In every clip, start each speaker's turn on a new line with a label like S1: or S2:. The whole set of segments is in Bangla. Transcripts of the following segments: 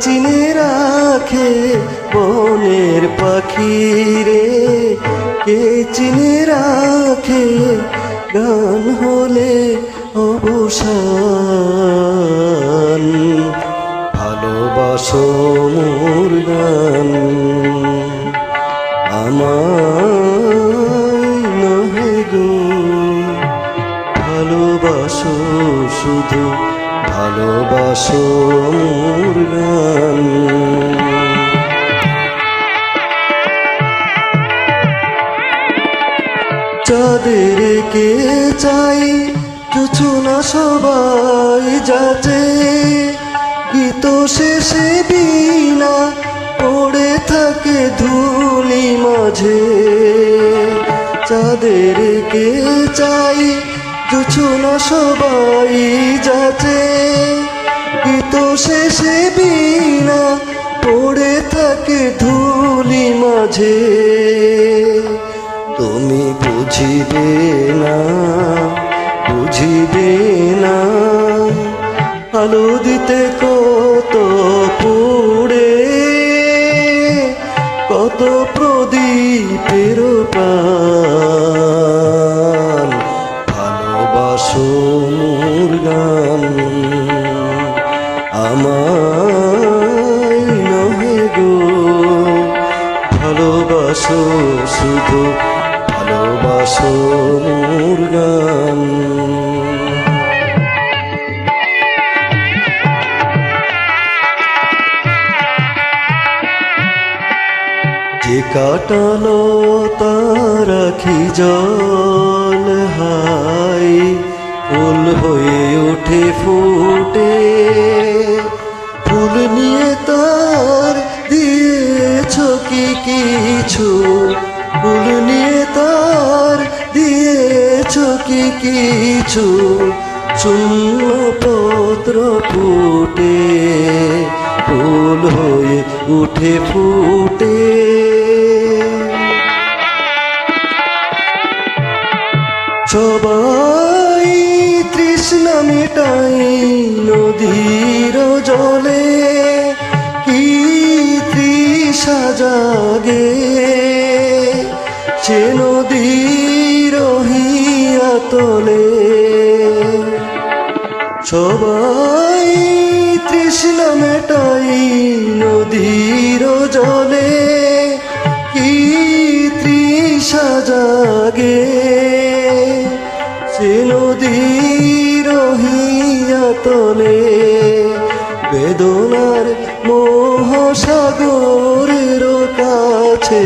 S1: চিনে রাখে বনের পাখি রে। কে চিনে রাখে গান হলে অবসান? ভালোবাসো মোর গান। আমায় নহে গো। ভালোবাসো শুধু ভালোবাসো মোর গান। চাঁদেরকে চাই? কিছু না সবাই যাচ্ছে গীত শেষে বিনা পড়ে থাকে ধুলি মাঝে। চাঁদের কে চাই? কিছু না সবাই যাচ্ছে গীত শেষে বিনা পড়ে থাকে ধুলি মাঝে। বুঝিবে না বুঝিবে না। আলো দিতে কত পুড়ে, কত প্রদীপের ভালোবাসো মোর গান, আমায় নহে গো। ভালোবাসো শুধু ভালোবাসো মোর গান যে কাটালো তার আখি জল হাই, ফুল হয়ে ওঠে ফুটে। ফুল নিয়ে তার দিয়েছ কি কিছু? কি কিছু শূন্য পত্র ফুটে, ফুল হয়ে উঠে ফুটে। সবাই তৃষ্ণা মেটাই নদীর জলে, কি তৃষা জাগে সে হিয়া তলে। সবাই তৃষ্ণা মেটাই নদীর জলে। কি তৃষা জাগে সে নদীর হিয়া তলে। বেদনার মহাসাগরের কাছে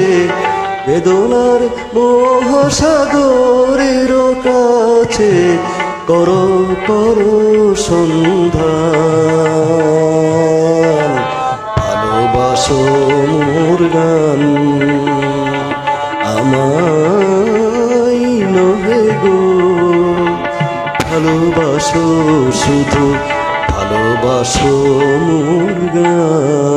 S1: বেদনার মহাসাগরের কাছে করো করো সন্ধান ভালোবাসো মোর গান, আমায় নহে গো। ভালোবাসো শুধু, ভালোবাসো মোর গান।